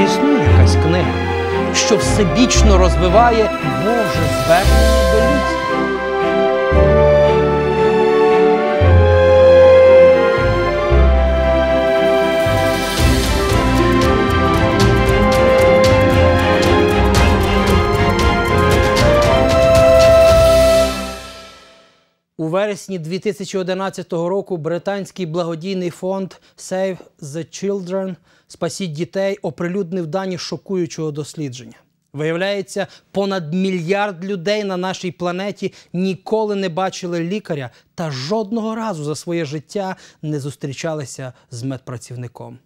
Чи існує якась книга, що всебічно розвиває Боже звернення до людства? Вересні 2011 року британський благодійний фонд Save the Children Спасіть дітей оприлюднив дані шокуючого дослідження. Виявляється, понад мільярд людей на нашій планеті ніколи не бачили лікаря та жодного разу за своє життя не зустрічалися з медпрацівником.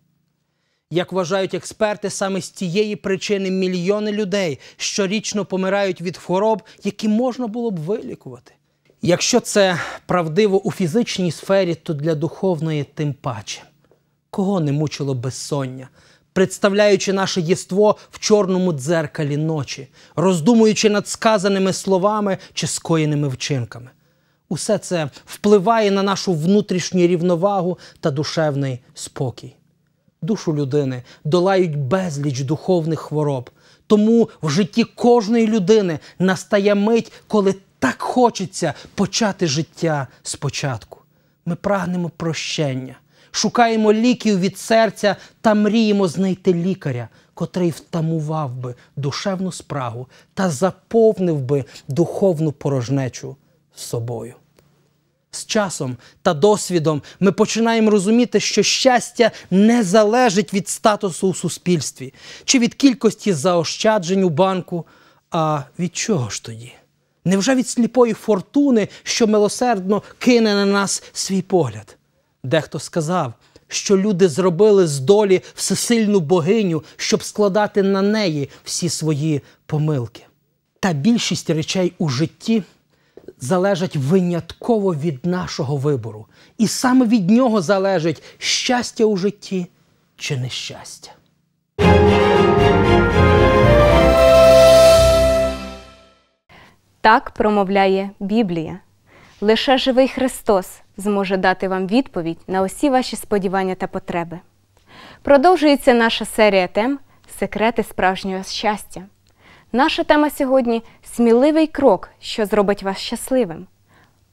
Як вважають експерти, саме з цієї причини мільйони людей щорічно помирають від хвороб, які можна було б вилікувати. Якщо це правдиво у фізичній сфері, то для духовної тим паче. Кого не мучило безсоння, представляючи наше єство в чорному дзеркалі ночі, роздумуючи над сказаними словами чи скоєними вчинками. Усе це впливає на нашу внутрішню рівновагу та душевний спокій. Душу людини долають безліч духовних хвороб. Тому в житті кожної людини настає мить, коли так хочеться почати життя спочатку. Ми прагнемо прощення, шукаємо ліків від серця та мріємо знайти лікаря, котрий втамував би душевну спрагу та заповнив би духовну порожнечу собою. З часом та досвідом ми починаємо розуміти, що щастя не залежить від статусу у суспільстві чи від кількості заощаджень у банку. А від чого ж тоді? Невже від сліпої фортуни, що милосердно кине на нас свій погляд? Дехто сказав, що люди зробили з долі всесильну богиню, щоб складати на неї всі свої помилки. Та більшість речей у житті залежать винятково від нашого вибору. І саме від нього залежить щастя у житті чи нещастя. Так промовляє Біблія. Лише живий Христос зможе дати вам відповідь на усі ваші сподівання та потреби. Продовжується наша серія тем Секрети справжнього щастя. Наша тема сьогодні сміливий крок, що зробить вас щасливим.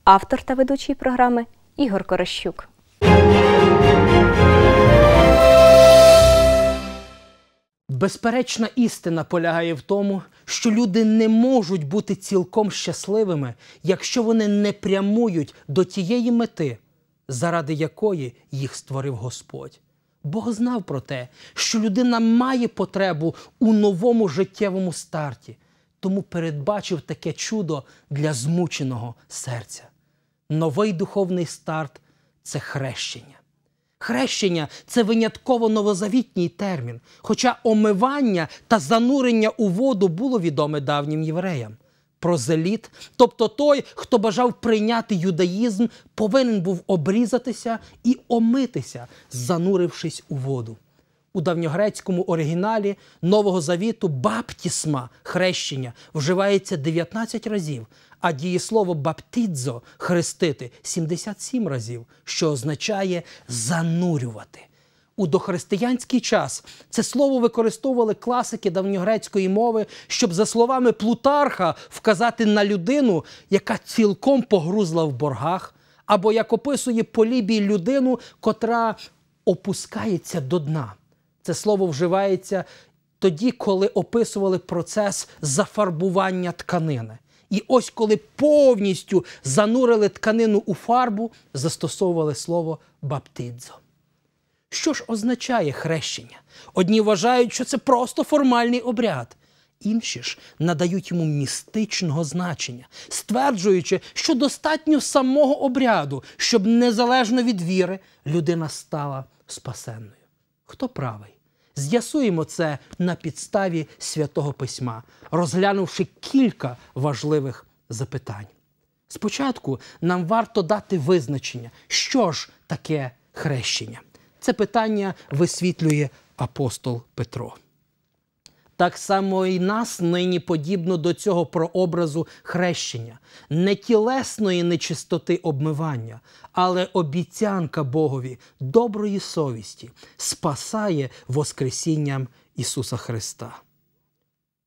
Автор та ведучий програми Ігор Корощук. Безперечна істина полягає в тому, що люди не можуть бути цілком щасливими, якщо вони не прямують до тієї мети, заради якої їх створив Господь. Бог знав про те, що людина має потребу у новому життєвому старті, тому передбачив таке чудо для змученого серця. Новий духовний старт це хрещення. Хрещення це винятково новозавітній термін, хоча омивання та занурення у воду було відоме давнім євреям. Прозеліт, тобто той, хто бажав прийняти юдаїзм, повинен був обрізатися і омитися, занурившись у воду. У давньогрецькому оригіналі Нового Завіту баптісма хрещення вживається 19 разів, а дієслово баптідзо хрестити 77 разів, що означає занурювати. У дохристиянський час це слово використовували класики давньогрецької мови, щоб, за словами Плутарха, вказати на людину, яка цілком погрузла в боргах, або як описує Полібій людину, котра опускається до дна. Це слово вживається тоді, коли описували процес зафарбування тканини. І ось коли повністю занурили тканину у фарбу, застосовували слово баптидзо. Що ж означає хрещення? Одні вважають, що це просто формальний обряд. Інші ж надають йому містичного значення, стверджуючи, що достатньо самого обряду, щоб незалежно від віри людина стала спасенною. Хто правий? З'ясуємо це на підставі святого письма, розглянувши кілька важливих запитань. Спочатку нам варто дати визначення, що ж таке хрещення. Це питання висвітлює апостол Петро. Так само і нас нині подібно до цього прообразу хрещення, не тілесної нечистоти обмивання, але обіцянка Богові доброї совісті спасає Воскресінням Ісуса Христа.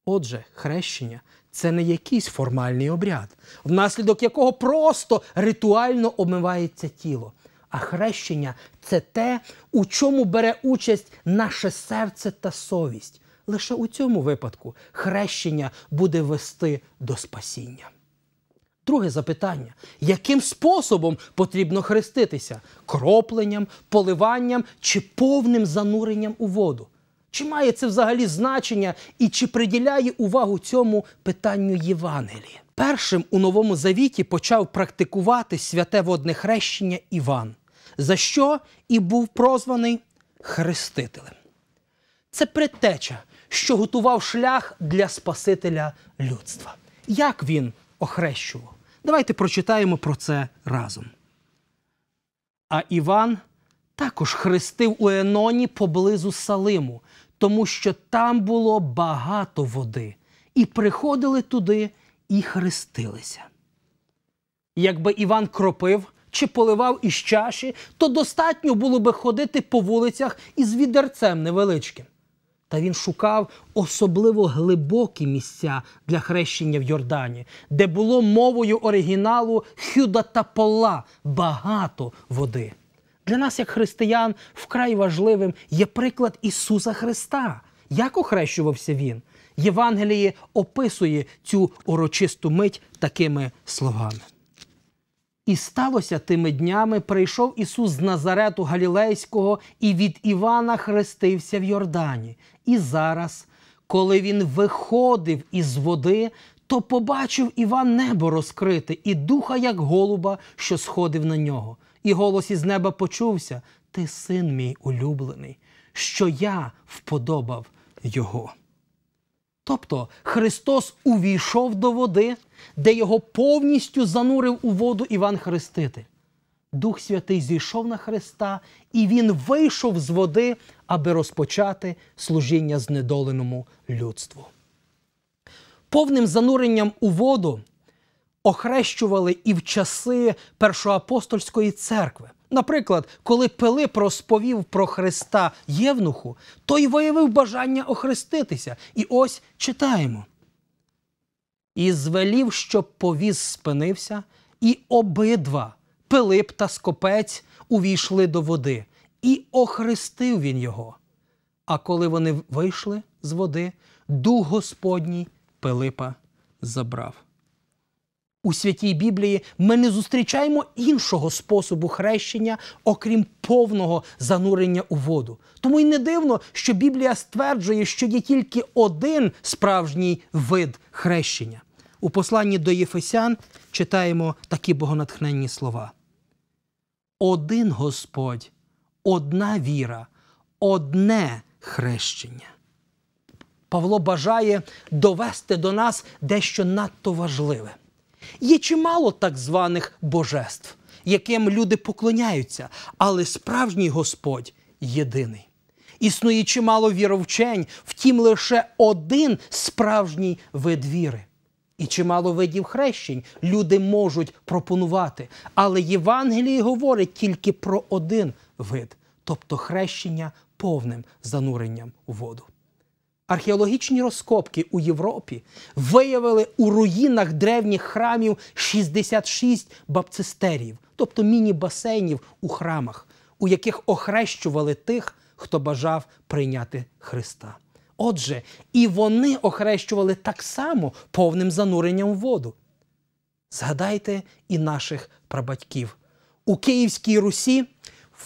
Отже, хрещення це не якийсь формальний обряд, внаслідок якого просто ритуально омивається тіло. А хрещення це те, у чому бере участь наше серце та совість. Лише у цьому випадку хрещення буде вести до спасіння. Друге запитання: яким способом потрібно хреститися? Кропленням, поливанням чи повним зануренням у воду? Чи має це взагалі значення і чи приділяє увагу цьому питанню Євангелія? Першим у Новому Завіті почав практикувати святе водне хрещення Іван, за що і був прозваний Хрестителем. Це предтеча, що готував шлях для Спасителя людства. Як він охрещував? Давайте прочитаємо про це разом. А Іван також хрестив у Еноні поблизу Салиму, тому що там було багато води, і приходили туди і хрестилися. Якби Іван кропив чи поливав із чаші, то достатньо було би ходити по вулицях із відерцем невеличким. Та він шукав особливо глибокі місця для хрещення в Йордані, де було мовою оригіналу хюда та пола багато води. Для нас, як християн, вкрай важливим є приклад Ісуса Христа. Як охрещувався Він? Євангеліє описує цю урочисту мить такими словами. І сталося тими днями, прийшов Ісус з Назарету Галілейського і від Івана хрестився в Йордані. І зараз, коли він виходив із води, то побачив Іван небо розкрите, і духа, як голуба, що сходив на нього. І голос із неба почувся: Ти син мій улюблений, що я вподобав його. Тобто Христос увійшов до води, де його повністю занурив у воду Іван Хреститель. Дух Святий зійшов на Христа, і Він вийшов з води, аби розпочати служіння знедоленому людству. Повним зануренням у воду охрещували і в часи Першоапостольської церкви. Наприклад, коли Пилип розповів про Христа Євнуху, той виявив бажання охреститися. І ось читаємо. І звелів, щоб повіз спинився, і обидва Пилип та Скопець увійшли до води, і охрестив він його. А коли вони вийшли з води, дух Господній Пилипа забрав. У святій Біблії ми не зустрічаємо іншого способу хрещення, окрім повного занурення у воду. Тому й не дивно, що Біблія стверджує, що є тільки один справжній вид хрещення. У посланні до Єфесян читаємо такі богонатхненні слова: Один Господь, одна віра, одне хрещення. Павло бажає довести до нас дещо надто важливе. Є чимало так званих божеств, яким люди поклоняються, але справжній Господь єдиний. Існує чимало віровчень, втім лише один справжній вид віри. І чимало видів хрещень люди можуть пропонувати. Але Євангеліє говорить тільки про один вид, тобто хрещення повним зануренням у воду. Археологічні розкопки у Європі виявили у руїнах древніх храмів 66 бапцистерів, тобто міні-басейнів у храмах, у яких охрещували тих, хто бажав прийняти Христа. Отже, і вони охрещували так само повним зануренням в воду. Згадайте і наших прабатьків. У Київській Русі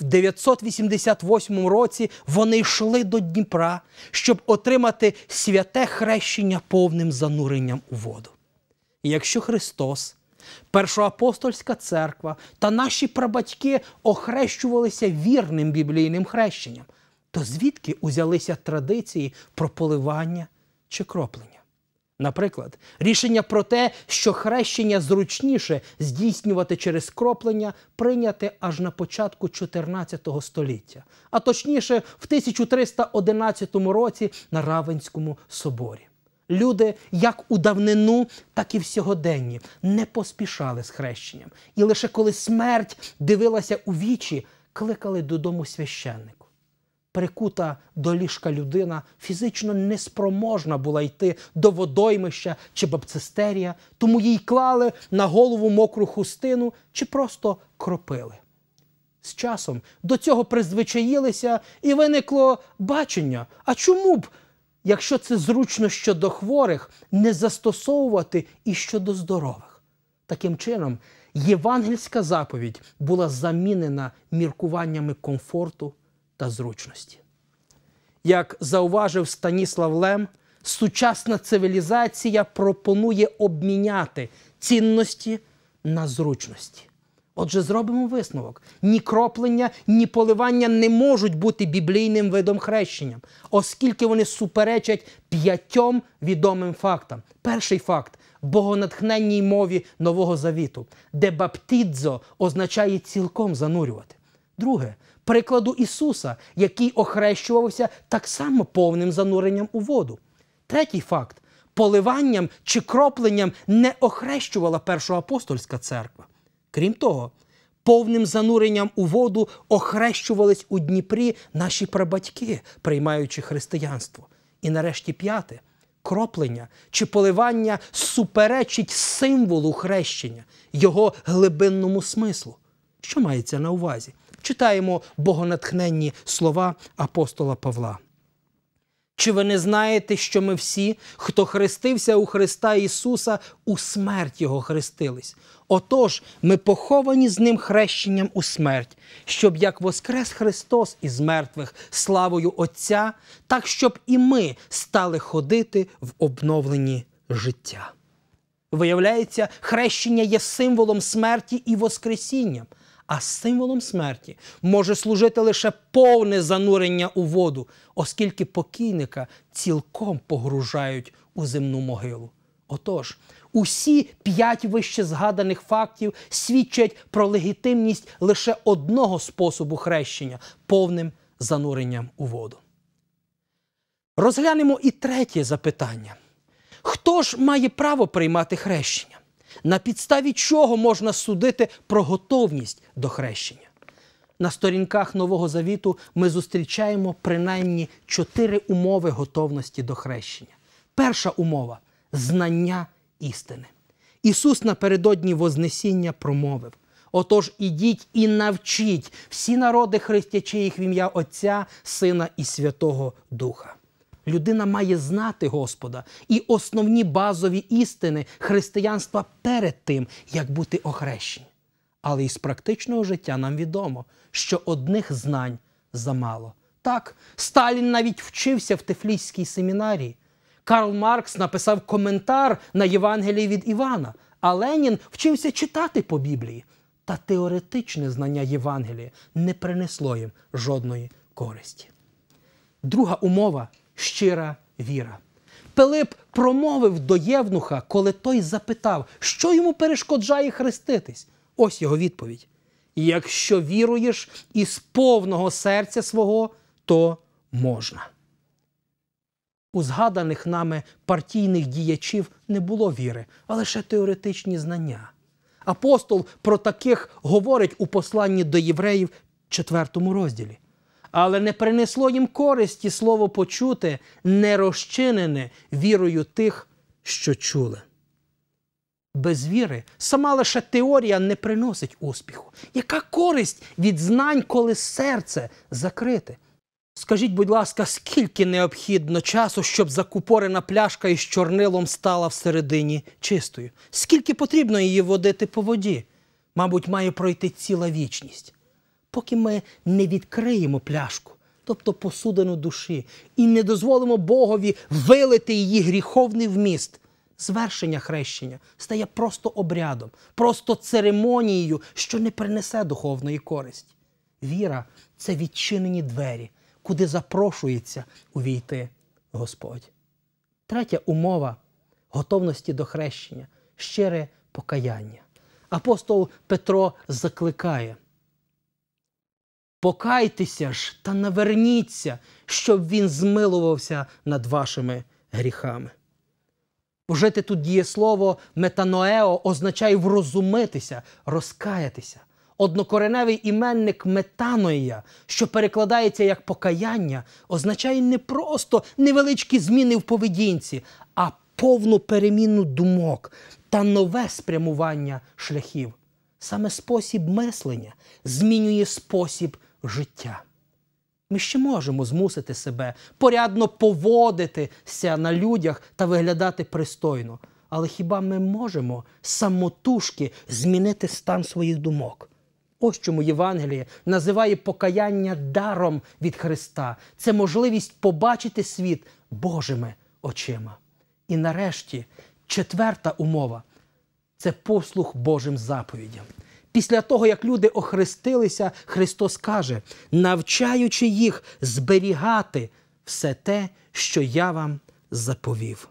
в 988 році вони йшли до Дніпра, щоб отримати святе хрещення повним зануренням у воду. І якщо Христос, Першоапостольська церква та наші прабатьки охрещувалися вірним біблійним хрещенням, то звідки узялися традиції про поливання чи кроплення? Наприклад, рішення про те, що хрещення зручніше здійснювати через кроплення, прийняте аж на початку 14 століття, а точніше, в 1311 році на Равенському соборі. Люди, як у давнину, так і в сьогоденні, не поспішали з хрещенням. І лише коли смерть дивилася у вічі, кликали додому священнику. Прикута до ліжка людина фізично неспроможна була йти до водоймища чи бапцистерія, тому їй клали на голову мокру хустину чи просто кропили. З часом до цього призвичаїлися і виникло бачення. А чому б, якщо це зручно щодо хворих, не застосовувати і щодо здорових? Таким чином, євангельська заповідь була замінена міркуваннями комфорту та зручності. Як зауважив Станіслав Лем, сучасна цивілізація пропонує обміняти цінності на зручності. Отже, зробимо висновок: ні кроплення, ні поливання не можуть бути біблійним видом хрещення, оскільки вони суперечать п'ятьом відомим фактам. Перший факт богонатхненній мові Нового Завіту, де баптідзо означає цілком занурювати. Друге прикладу Ісуса, який охрещувався так само повним зануренням у воду. Третій факт поливанням чи кропленням не охрещувала першоапостольська церква. Крім того, повним зануренням у воду охрещувались у Дніпрі наші прабатьки, приймаючи християнство. І нарешті п'яте кроплення чи поливання суперечить символу хрещення, його глибинному смислу. Що мається на увазі? Читаємо богонатхненні слова апостола Павла. Чи ви не знаєте, що ми всі, хто хрестився у Христа Ісуса, у смерть Його хрестились? Отож, ми поховані з Ним хрещенням у смерть, щоб як воскрес Христос із мертвих славою Отця, так щоб і ми стали ходити в обновленні життя. Виявляється, хрещення є символом смерті і Воскресіння. А символом смерті може служити лише повне занурення у воду, оскільки покійника цілком погружають у земну могилу. Отож, усі п'ять вище згаданих фактів свідчать про легітимність лише одного способу хрещення повним зануренням у воду. Розглянемо і третє запитання: хто ж має право приймати хрещення? На підставі чого можна судити про готовність до хрещення? На сторінках Нового Завіту ми зустрічаємо принаймні чотири умови готовності до хрещення. Перша умова знання істини. Ісус напередодні Вознесіння промовив: Отож, ідіть і навчіть всі народи, хрестячи їх в ім'я Отця, Сина і Святого Духа. Людина має знати Господа і основні базові істини християнства перед тим, як бути охрещені. Але із практичного життя нам відомо, що одних знань замало. Так, Сталін навіть вчився в Тефлійській семінарії. Карл Маркс написав коментар на Євангелії від Івана, а Ленін вчився читати по Біблії. Та теоретичне знання Євангелія не принесло їм жодної користі. Друга умова щира віра. Пилип промовив до Євнуха, коли той запитав, що йому перешкоджає хреститись. Ось його відповідь. Якщо віруєш із повного серця свого, то можна. У згаданих нами партійних діячів не було віри, а лише теоретичні знання. Апостол про таких говорить у посланні до євреїв, 4 розділі але не принесло їм користі слово почуте, не розчинене вірою тих, що чули. Без віри сама лише теорія не приносить успіху. Яка користь від знань, коли серце закрите? Скажіть, будь ласка, скільки необхідно часу, щоб закупорена пляшка із чорнилом стала всередині чистою? Скільки потрібно її водити по воді? Мабуть, має пройти ціла вічність поки ми не відкриємо пляшку, тобто посудину душі, і не дозволимо Богові вилити її гріховний вміст. Звершення хрещення стає просто обрядом, просто церемонією, що не принесе духовної користі. Віра це відчинені двері, куди запрошується увійти Господь. Третя умова готовності до хрещення щире покаяння. Апостол Петро закликає. Покайтеся ж та наверніться, щоб він змилувався над вашими гріхами. Вжити тут дієслово метаноео означає врозумитися, розкаятися. Однокореневий іменник метаноя, що перекладається як покаяння, означає не просто невеличкі зміни в поведінці, а повну переміну думок та нове спрямування шляхів. Саме спосіб мислення змінює спосіб життя. Ми ще можемо змусити себе порядно поводитися на людях та виглядати пристойно. Але хіба ми можемо самотужки змінити стан своїх думок? Ось чому Євангеліє називає покаяння даром від Христа. Це можливість побачити світ Божими очима. І нарешті четверта умова це послух Божим заповідям. Після того, як люди охрестилися, Христос каже, навчаючи їх зберігати все те, що я вам заповів.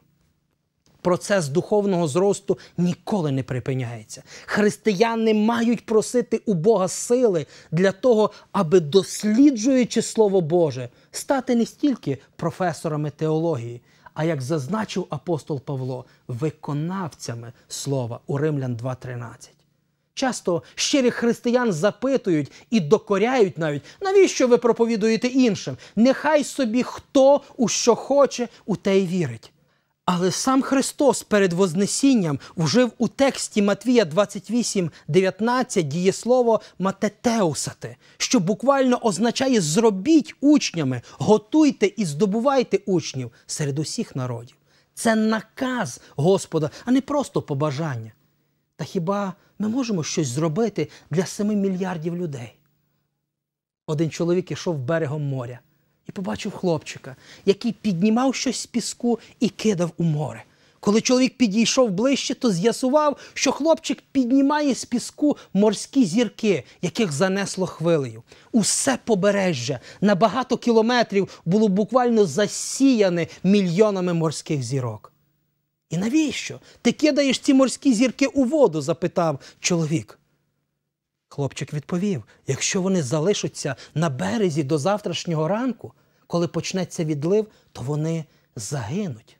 Процес духовного зросту ніколи не припиняється. Християни мають просити у Бога сили для того, аби, досліджуючи Слово Боже, стати не стільки професорами теології, а як зазначив апостол Павло, виконавцями слова у Римлян 2.13. Часто щирих християн запитують і докоряють навіть, навіщо ви проповідуєте іншим? Нехай собі хто у що хоче, у те й вірить. Але сам Христос перед Вознесінням вжив у тексті Матвія 28,19 дієслово матетеусати, що буквально означає зробіть учнями, готуйте і здобувайте учнів серед усіх народів. Це наказ Господа, а не просто побажання. Та хіба ми можемо щось зробити для 7 мільярдів людей? Один чоловік ішов берегом моря і побачив хлопчика, який піднімав щось з піску і кидав у море. Коли чоловік підійшов ближче, то з'ясував, що хлопчик піднімає з піску морські зірки, яких занесло хвилею. Усе побережжя на багато кілометрів було буквально засіяне мільйонами морських зірок. І навіщо? Ти кидаєш ці морські зірки у воду? запитав чоловік. Хлопчик відповів: якщо вони залишаться на березі до завтрашнього ранку, коли почнеться відлив, то вони загинуть.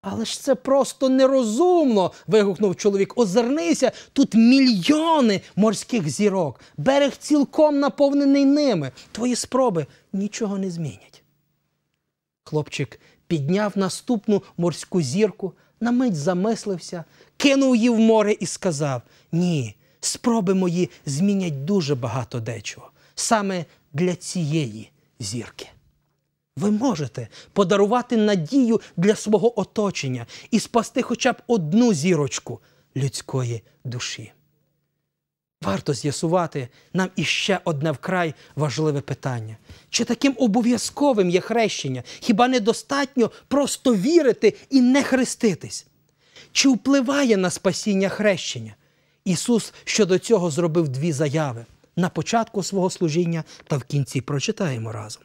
Але ж це просто нерозумно. вигукнув чоловік. Озирнися, тут мільйони морських зірок. Берег цілком наповнений ними. Твої спроби нічого не змінять. Хлопчик підняв наступну морську зірку, на мить замислився, кинув її в море і сказав: Ні, спроби мої змінять дуже багато дечого. Саме для цієї зірки. Ви можете подарувати надію для свого оточення і спасти хоча б одну зірочку людської душі. Варто з'ясувати нам іще одне вкрай важливе питання: чи таким обов'язковим є хрещення? Хіба недостатньо просто вірити і не хреститись? Чи впливає на спасіння хрещення? Ісус щодо цього зробив дві заяви на початку свого служіння та в кінці прочитаємо разом.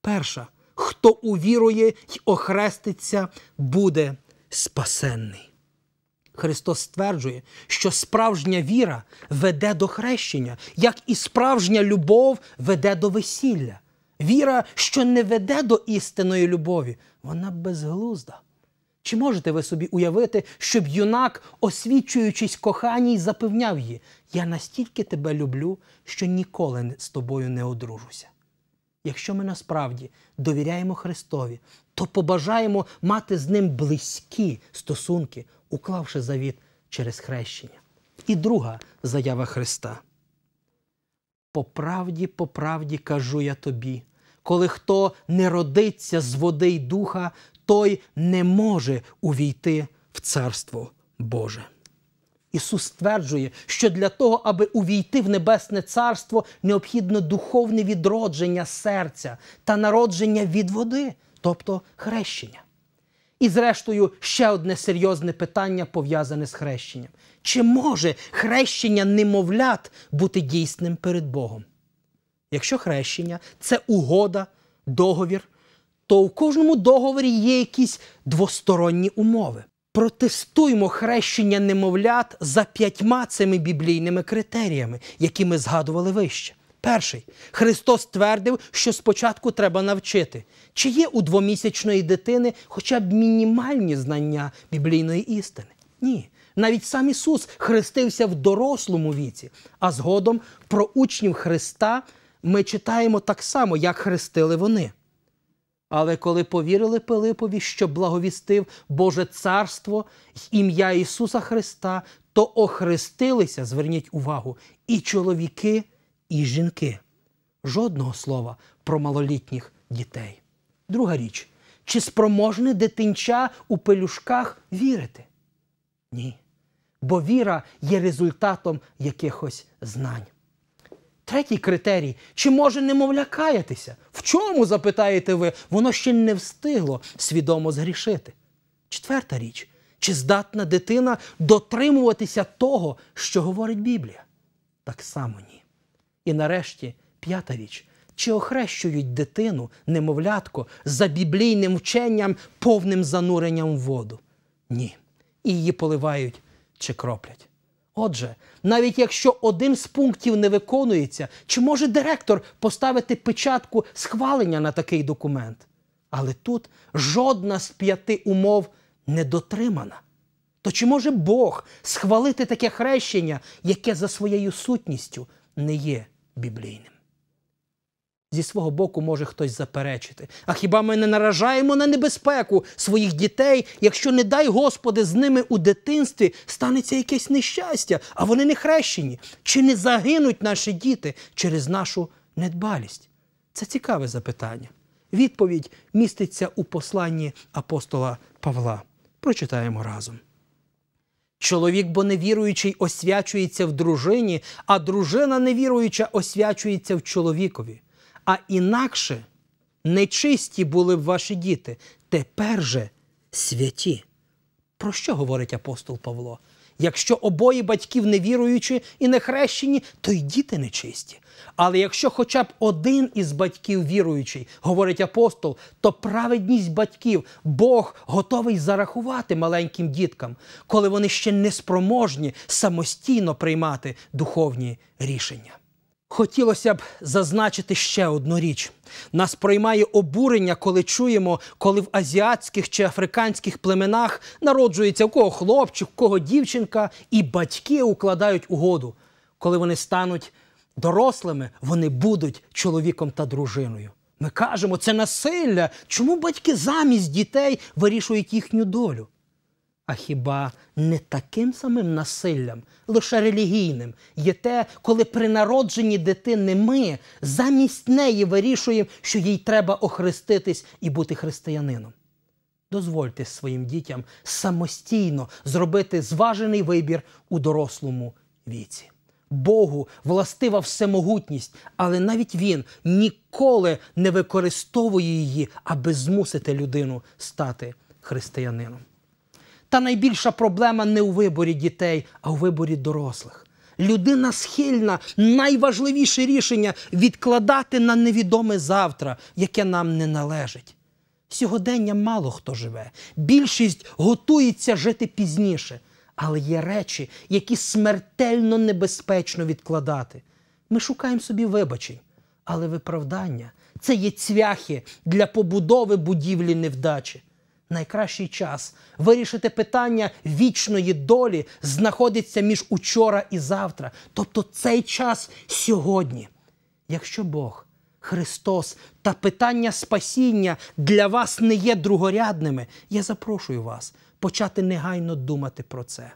Перша, хто увірує й охреститься, буде спасенний. Христос стверджує, що справжня віра веде до хрещення, як і справжня любов веде до весілля. Віра, що не веде до істинної любові, вона безглузда. Чи можете ви собі уявити, щоб юнак, освічуючись коханій, запевняв її, я настільки тебе люблю, що ніколи з тобою не одружуся? Якщо ми насправді довіряємо Христові, то побажаємо мати з ним близькі стосунки, уклавши завіт через хрещення. І друга заява Христа. По правді, по правді кажу я тобі, коли хто не родиться з води й духа, той не може увійти в Царство Боже. Ісус стверджує, що для того, аби увійти в Небесне Царство, необхідно духовне відродження серця та народження від води, тобто хрещення. І, зрештою, ще одне серйозне питання пов'язане з хрещенням. Чи може хрещення немовлят бути дійсним перед Богом? Якщо хрещення це угода, договір, то у кожному договорі є якісь двосторонні умови. Протестуймо хрещення немовлят за п'ятьма цими біблійними критеріями, які ми згадували вище. Перший Христос твердив, що спочатку треба навчити, чи є у двомісячної дитини хоча б мінімальні знання біблійної істини. Ні. Навіть сам Ісус хрестився в дорослому віці, а згодом про учнів Христа ми читаємо так само, як хрестили вони. Але коли повірили Пилипові, що благовістив Боже Царство ім'я Ісуса Христа, то охрестилися, зверніть увагу, і чоловіки, і жінки. Жодного слова про малолітніх дітей. Друга річ, чи спроможне дитинча у пелюшках вірити? Ні. Бо віра є результатом якихось знань. Третій критерій, чи може немовля каятися? В чому, запитаєте ви, воно ще не встигло свідомо згрішити? Четверта річ, чи здатна дитина дотримуватися того, що говорить Біблія? Так само ні. І нарешті п'ята річ. Чи охрещують дитину, немовлятко, за біблійним вченням, повним зануренням в воду? Ні. І її поливають чи кроплять. Отже, навіть якщо один з пунктів не виконується, чи може директор поставити печатку схвалення на такий документ? Але тут жодна з п'яти умов не дотримана. То чи може Бог схвалити таке хрещення, яке за своєю сутністю не є біблійним? Зі свого боку може хтось заперечити. А хіба ми не наражаємо на небезпеку своїх дітей, якщо, не дай Господи, з ними у дитинстві станеться якесь нещастя, а вони не хрещені? Чи не загинуть наші діти через нашу недбалість? Це цікаве запитання. Відповідь міститься у посланні апостола Павла. Прочитаємо разом. Чоловік, бо невіруючий, освячується в дружині, а дружина невіруюча освячується в чоловікові. А інакше нечисті були б ваші діти, тепер же святі. Про що говорить апостол Павло? Якщо обоє батьків невіруючі і не хрещені, то й діти нечисті. Але якщо хоча б один із батьків віруючий, говорить апостол, то праведність батьків Бог готовий зарахувати маленьким діткам, коли вони ще не спроможні самостійно приймати духовні рішення. Хотілося б зазначити ще одну річ. Нас проймає обурення, коли чуємо, коли в азіатських чи африканських племенах народжується у кого хлопчик, у кого дівчинка, і батьки укладають угоду. Коли вони стануть дорослими, вони будуть чоловіком та дружиною. Ми кажемо, це насилля. Чому батьки замість дітей вирішують їхню долю? А хіба не таким самим насиллям, лише релігійним, є те, коли при народженні дитини ми замість неї вирішуємо, що їй треба охреститись і бути християнином? Дозвольте своїм дітям самостійно зробити зважений вибір у дорослому віці. Богу властива всемогутність, але навіть він ніколи не використовує її, аби змусити людину стати християнином. Та найбільша проблема не у виборі дітей, а у виборі дорослих. Людина схильна найважливіше рішення відкладати на невідоме завтра, яке нам не належить. Сьогодення мало хто живе. Більшість готується жити пізніше, але є речі, які смертельно небезпечно відкладати. Ми шукаємо собі вибачень, але виправдання це є цвяхи для побудови будівлі невдачі найкращий час вирішити питання вічної долі знаходиться між учора і завтра. Тобто цей час сьогодні. Якщо Бог, Христос та питання спасіння для вас не є другорядними, я запрошую вас почати негайно думати про це.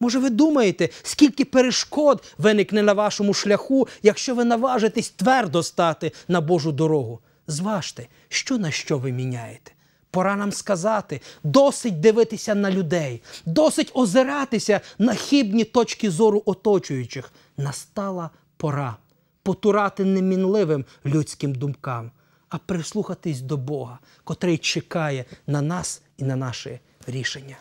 Може, ви думаєте, скільки перешкод виникне на вашому шляху, якщо ви наважитесь твердо стати на Божу дорогу? Зважте, що на що ви міняєте. Пора нам сказати, досить дивитися на людей, досить озиратися на хибні точки зору оточуючих. Настала пора потурати немінливим людським думкам, а прислухатись до Бога, котрий чекає на нас і на наше рішення.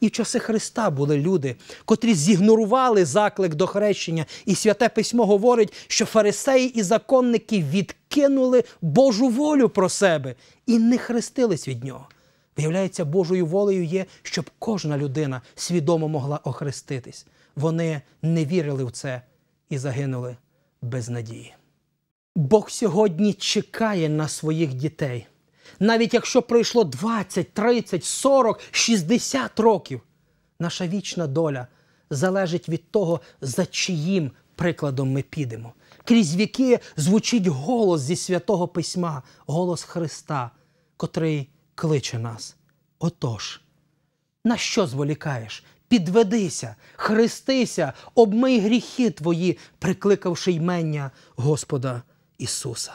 І в часи Христа були люди, котрі зігнорували заклик до хрещення, і святе письмо говорить, що фарисеї і законники відкинули Божу волю про себе і не хрестились від нього. Виявляється, Божою волею є, щоб кожна людина свідомо могла охреститись. Вони не вірили в це і загинули без надії. Бог сьогодні чекає на своїх дітей навіть якщо пройшло 20, 30, 40, 60 років, Наша вічна доля залежить від того, за чиїм прикладом ми підемо. Крізь віки звучить голос зі святого письма, голос Христа, котрий кличе нас. Отож, на що зволікаєш? Підведися, хрестися, обмий гріхи твої, прикликавши ймення Господа Ісуса.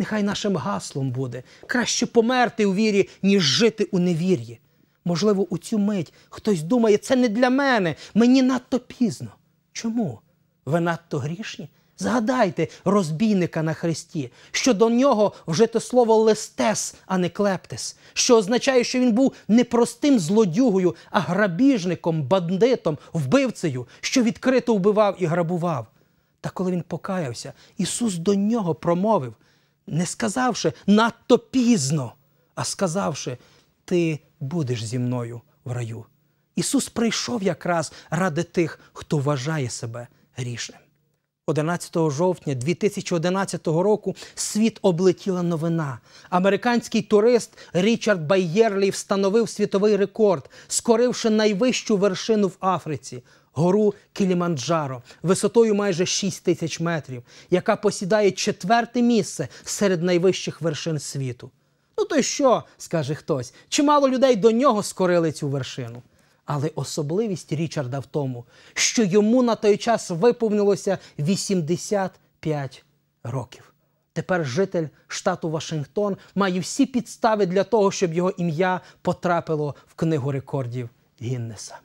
Нехай нашим гаслом буде краще померти у вірі, ніж жити у невір'ї. Можливо, у цю мить хтось думає, це не для мене, мені надто пізно. Чому? Ви надто грішні? Згадайте розбійника на хресті, що до нього вжито слово листес, а не клептес, що означає, що він був не простим злодюгою, а грабіжником, бандитом, вбивцею, що відкрито вбивав і грабував. Та коли він покаявся, Ісус до нього промовив, не сказавши надто пізно, а сказавши, Ти будеш зі мною в раю. Ісус прийшов якраз ради тих, хто вважає себе грішним. 11 жовтня 2011 року світ облетіла новина. Американський турист Річард Байєрлі встановив світовий рекорд, скоривши найвищу вершину в Африці гору Кіліманджаро висотою майже 6 тисяч метрів, яка посідає четверте місце серед найвищих вершин світу. Ну то й що, скаже хтось, чимало людей до нього скорили цю вершину. Але особливість Річарда в тому, що йому на той час виповнилося 85 років. Тепер житель штату Вашингтон має всі підстави для того, щоб його ім'я потрапило в книгу рекордів Гіннеса.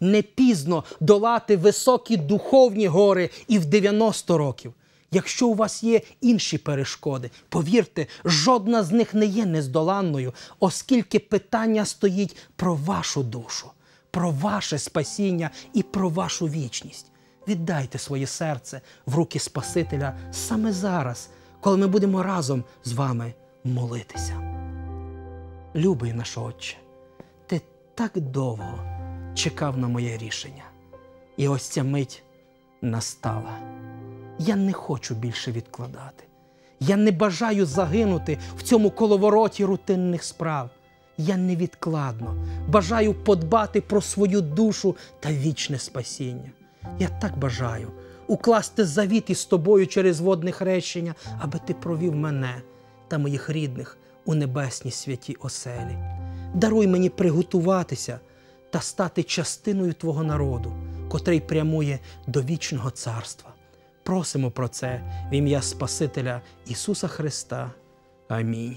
Не пізно долати високі духовні гори і в 90 років. Якщо у вас є інші перешкоди, повірте, жодна з них не є нездоланною, оскільки питання стоїть про вашу душу, про ваше спасіння і про вашу вічність. Віддайте своє серце в руки Спасителя саме зараз, коли ми будемо разом з вами молитися. Любий наш Отче, ти так довго чекав на моє рішення. І ось ця мить настала. Я не хочу більше відкладати. Я не бажаю загинути в цьому коловороті рутинних справ. Я невідкладно бажаю подбати про свою душу та вічне спасіння. Я так бажаю укласти завіт із тобою через водне хрещення, аби ти провів мене та моїх рідних у небесній святій оселі. Даруй мені приготуватися та стати частиною Твого народу, котрий прямує до вічного царства. Просимо про це в ім'я Спасителя Ісуса Христа. Амінь.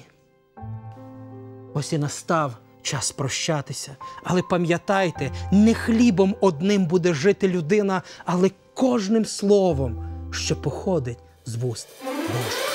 Ось і настав час прощатися. Але пам'ятайте, не хлібом одним буде жити людина, але кожним словом, що походить з вуст Божих.